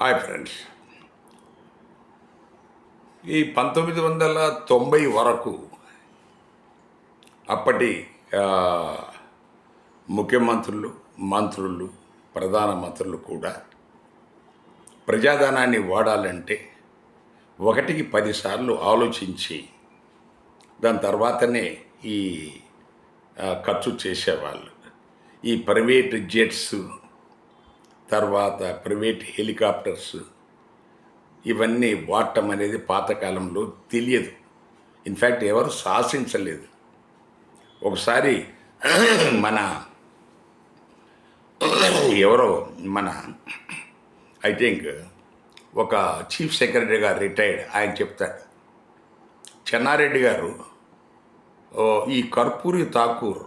Hi friends. ఈ పంతొమ్మిది వందల తొంభై వరకు అప్పటి ముఖ్యమంత్రులు మంత్రులు ప్రధానమంత్రులు కూడా ప్రజాధనాన్ని వాడాలంటే ఒకటికి పదిసార్లు ఆలోచించి దాని తర్వాతనే ఈ ఖర్చు చేసేవాళ్ళు. ఈ ప్రైవేట్ జెట్స్ తర్వాత ప్రైవేట్ హెలికాప్టర్స్ ఇవన్నీ వాడటం అనేది పాతకాలంలో తెలియదు. ఇన్ఫ్యాక్ట్ ఎవరు శాసించలేదు. ఒకసారి మన ఎవరో మన ఐ థింక్ ఒక చీఫ్ సెక్రటరీ గారు రిటైర్డ్ ఆయన చెప్తాడు చెన్నారెడ్డి గారు ఈ కర్పూరి ఠాకూర్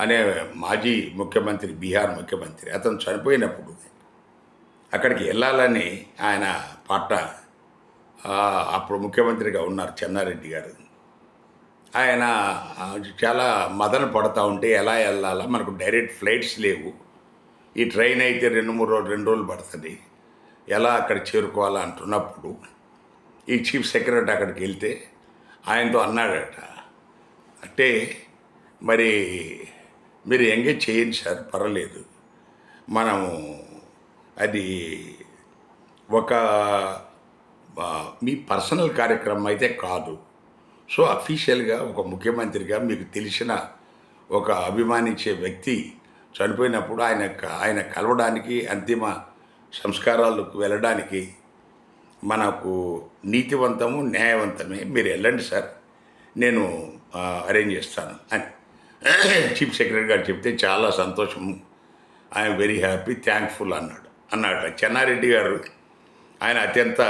అనే మాజీ ముఖ్యమంత్రి బీహార్ ముఖ్యమంత్రి అతను చనిపోయినప్పుడు అక్కడికి వెళ్ళాలని ఆయన పాట అప్పుడు ముఖ్యమంత్రిగా ఉన్నారు చెన్నారెడ్డి గారు. ఆయన చాలా మదన పడతా ఉంటే ఎలా వెళ్ళాలా? మనకు డైరెక్ట్ ఫ్లైట్స్ లేవు. ఈ ట్రైన్ అయితే రెండు మూడు రోజులు రెండు రోజులు పడుతుంది. ఎలా అక్కడ చేరుకోవాలా అంటున్నప్పుడు ఈ చీఫ్ సెక్రటరీ అక్కడికి వెళ్తే ఆయనతో అన్నాడట. అంటే మరి మీరు ఎంగేజ్ చేయండి సార్ పర్వాలేదు. మనము అది ఒక మీ పర్సనల్ కార్యక్రమం అయితే కాదు. సో అఫీషియల్గా ఒక ముఖ్యమంత్రిగా మీకు తెలిసిన ఒక అభిమానించే వ్యక్తి చనిపోయినప్పుడు ఆయన ఆయన కలవడానికి అంతిమ సంస్కారాలకు వెళ్ళడానికి మనకు నీతివంతము న్యాయవంతమే. మీరు వెళ్ళండి సార్. నేను అరేంజ్ చేస్తాను. అని. చీఫ్ సెక్రటరీ గారు చెప్తే చాలా సంతోషం. ఐఎమ్ వెరీ హ్యాపీ థ్యాంక్ఫుల్ అన్నాడు. అన్నాడు. చెన్నారెడ్డి గారు ఆయన అత్యంత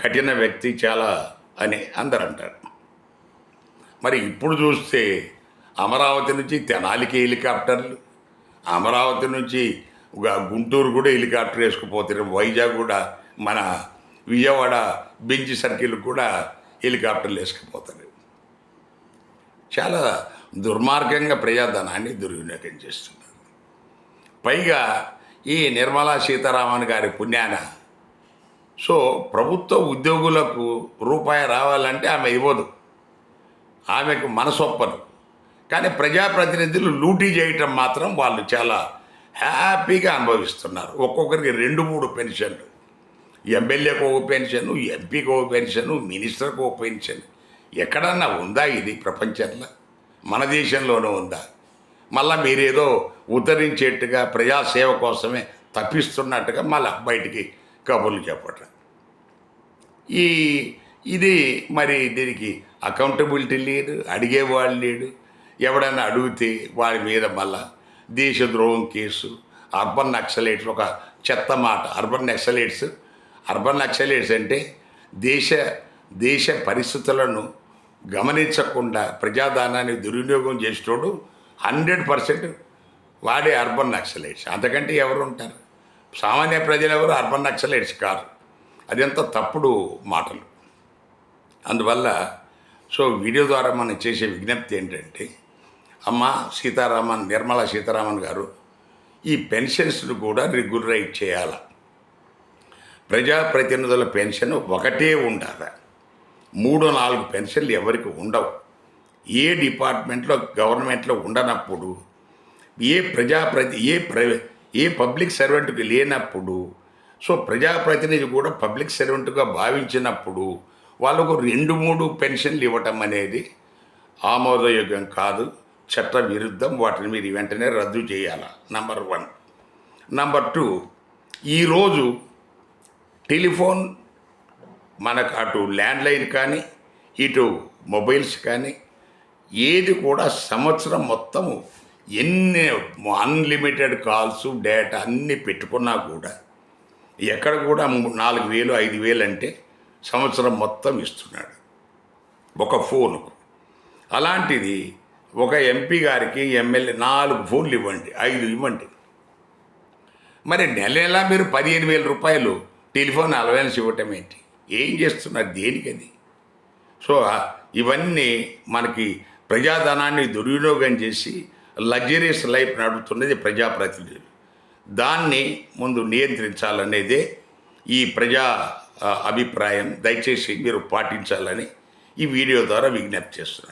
కఠిన వ్యక్తి చాలా అని అందరు అంటారు మరి ఇప్పుడు చూస్తే అమరావతి నుంచి తెనాలికి హెలికాప్టర్లు అమరావతి నుంచి గుంటూరు కూడా హెలికాప్టర్ వేసుకుపోతారు వైజాగ్ కూడా మన విజయవాడ బెంచ్ సర్కిల్ కూడా హెలికాప్టర్లు వేసుకుపోతారు. చాలా దుర్మార్గంగా ప్రజాధనాన్ని దుర్వినియోగం చేస్తున్నారు. పైగా ఈ నిర్మలా సీతారామన్ గారి పుణ్యాన సో ప్రభుత్వ ఉద్యోగులకు రూపాయి రావాలంటే ఆమె ఇవ్వదు. ఆమెకు మనసొప్పదు. కానీ ప్రజాప్రతినిధులు లూటీ చేయటం మాత్రం వాళ్ళు చాలా హ్యాపీగా అనుభవిస్తున్నారు. ఒక్కొక్కరికి రెండు మూడు పెన్షన్లు. ఎమ్మెల్యేకు ఒక పెన్షన్ ఎంపీకి ఒక పెన్షన్ మినిస్టర్కి ఒక పెన్షన్. ఎక్కడన్నా ఉందా ఇది ప్రపంచంలో? మన దేశంలోనే ఉందా? మళ్ళీ మీరేదో ఉద్ధరించేట్టుగా ప్రజాసేవ కోసమే తప్పిస్తున్నట్టుగా మళ్ళీ బయటికి కబుర్లు చెప్పటం. ఈ ఇది మరి దీనికి అకౌంటబిలిటీ లేదు అడిగేవాళ్ళు లేడు. ఎవడన్నా అడిగితే వాడి మీద మళ్ళా దేశద్రోహం కేసు అర్బన్ నక్సలైట్స్ ఒక చెత్త మాట. అర్బన్ నక్సలైట్స్ అర్బన్ నక్సలైట్స్ అంటే దేశ దేశ పరిస్థితులను గమనించకుండా ప్రజాదానాన్ని దుర్వినియోగం చేసేటోడు హండ్రెడ్ పర్సెంట్ వాడే అర్బన్ నక్సలైట్స్. అంతకంటే ఎవరు ఉంటారు? సామాన్య ప్రజలు ఎవరు అర్బన్ నక్సలైట్స్ కారు. అదంతా తప్పుడు మాటలు. అందువల్ల సో వీడియో ద్వారా మనం చేసే విజ్ఞప్తి ఏంటంటే అమ్మ సీతారామన్ నిర్మలా సీతారామన్ గారు ఈ పెన్షన్స్ను కూడా రెగ్యులరైజ్ చేయాలి. ప్రజాప్రతినిధుల పెన్షన్ ఒకటే ఉండాలి. మూడు నాలుగు పెన్షన్లు ఎవరికి ఉండవు. ఏ డిపార్ట్మెంట్లో గవర్నమెంట్లో ఉండనప్పుడు ఏ ప్రజాప్రతి ఏ ప్రైవే ఏ పబ్లిక్ సర్వెంట్కి లేనప్పుడు సో ప్రజాప్రతినిధి కూడా పబ్లిక్ సర్వెంట్గా భావించినప్పుడు వాళ్ళకు రెండు మూడు పెన్షన్లు ఇవ్వటం అనేది ఆమోదయోగ్యం కాదు. చట్ట విరుద్ధం. వాటిని మీరు వెంటనే రద్దు చేయాలి? Number one. నంబర్ టూ ఈరోజు టెలిఫోన్ మనకు అటు ల్యాండ్లైన్ కానీ ఇటు మొబైల్స్ కానీ ఏది కూడా సంవత్సరం మొత్తం ఎన్ని అన్లిమిటెడ్ కాల్స్ డేటా అన్నీ పెట్టుకున్నా కూడా ఎక్కడ కూడా నాలుగు వేలు ఐదు వేలు అంటే సంవత్సరం మొత్తం ఇస్తున్నాడు. ఒక ఫోనుకు. అలాంటిది ఒక ఎంపీ గారికి ఎమ్మెల్యే నాలుగు ఫోన్లు ఇవ్వండి ఐదు ఇవ్వండి. మరి నెల నెలా మీరు పదిహేను వేల రూపాయలు టెలిఫోన్ అలవెన్స్ ఇవ్వటం ఏంటి? ఏం చేస్తున్నారు దేనికది సో ఇవన్నీ మనకి ప్రజాధనాన్ని దుర్వినియోగం చేసి లగ్జరీస్ లైఫ్ నడుపుతున్నది ప్రజాప్రతినిధులు. దాన్ని ముందు నియంత్రించాలనేదే ఈ ప్రజా అభిప్రాయం. దయచేసి మీరు పాటించాలని ఈ వీడియో ద్వారా విజ్ఞప్తి చేస్తున్నాను.